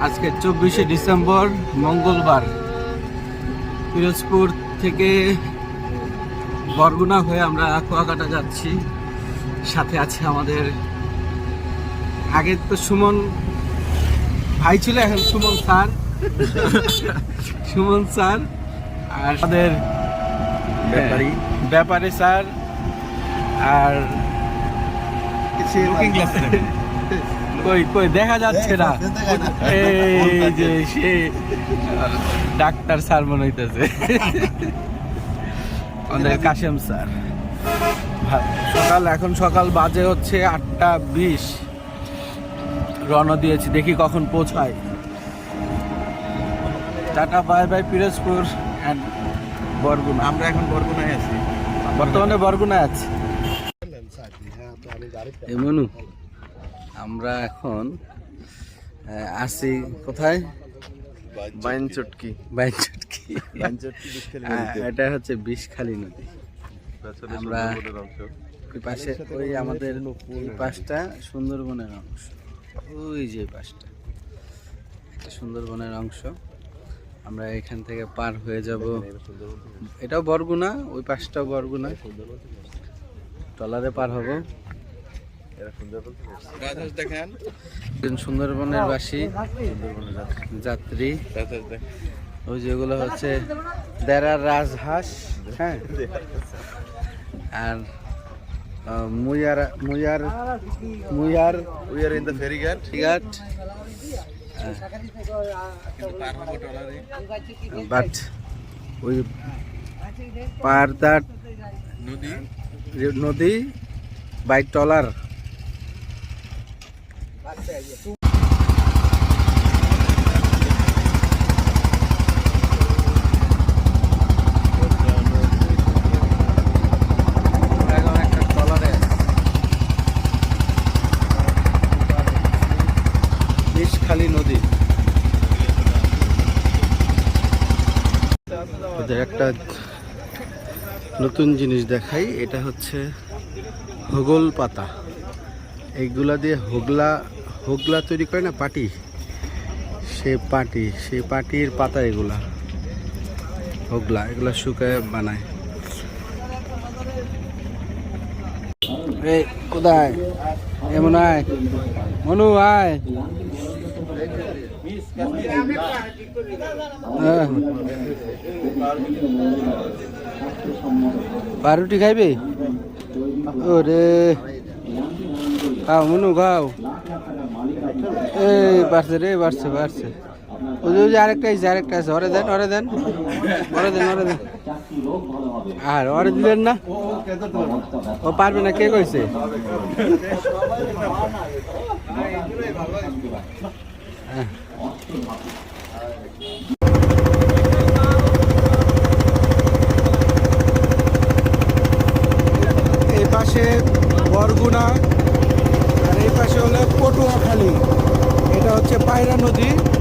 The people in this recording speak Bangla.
আজকে চব্বিশে ডিসেম্বর মঙ্গলবার। পিরোজপুর থেকে বরগুনা হয়ে আমরা কুয়াকাটা যাচ্ছি। সাথে আছে আমাদের আগে তো সুমন ভাই ছিল এখন সুমন স্যার। সুমন স্যার আর আমাদের ব্যাপারী। ব্যাপারে স্যার আর লুকিং গ্লাস কই কই দেখা যাচ্ছে না। এই যে সে ডাক্তার স্যার মনে হইতেছে। আমাদের কাশেম স্যার। সকাল এখন সকাল বাজে হচ্ছে আটটা বিশ। রওনা দিয়েছি দেখি কখন পৌঁছায়। Tata bye bye Pirojpur and Barguna. আমরা এখন বরগুনায় আছি। বর্তমানে বরগুনায় আছি। এই মনু। আমরা এখন আছি কোথায়? বাইন চটকি বাইচটকি বাইন এটা হচ্ছে বিষখালী নদী। আমরা ওই পাশে ওই আমাদের পাশটা সুন্দরবনের অংশ। ওই যে পাশটা। সুন্দরবনের অংশ। আমরা এখান থেকে পার হয়ে যাব। এটাও বরগুনা ওই পাশটাও বরগুনা। ট্রলারে পার হব। সুন্দরবনের বাসী যাত্রী। ওই যেগুলো হচ্ছে দেড়ার রাজহাঁস হ্যাঁ। আর মুয়ার মুয়ার মুয়ার ইন দ্য ফেরি ঘাট। বাট ওই পার দ্যাট নদী। নদী বাই ট্রলার। নদী একটা নতুন জিনিস দেখাই এটা হচ্ছে হোগল পাতা। এইগুলা দিয়ে হোগলা হোগলা তৈরি করে না পাটি? সে পাটি সেই পাটির পাতা এগুলা। হোগলা, এগুলা শুকায় বানায়। এই, কোথায়? এমন আয়। মনু, আয়। হ্যাঁ। পাউরুটি খাইবে? ওরে। খাও, মনু, খাও। এই বাড়ছে রে, বাড়ছে বাড়ছে। ওই যে- আরেকটা আছে আরেকটা আছে ওরে দেন ওরে দেন। ওরে দেন ওরে দেন। আর ওরে দিলেন না? ও পারবে না, কে কইছে। এই পাশে বরগুনা আর এই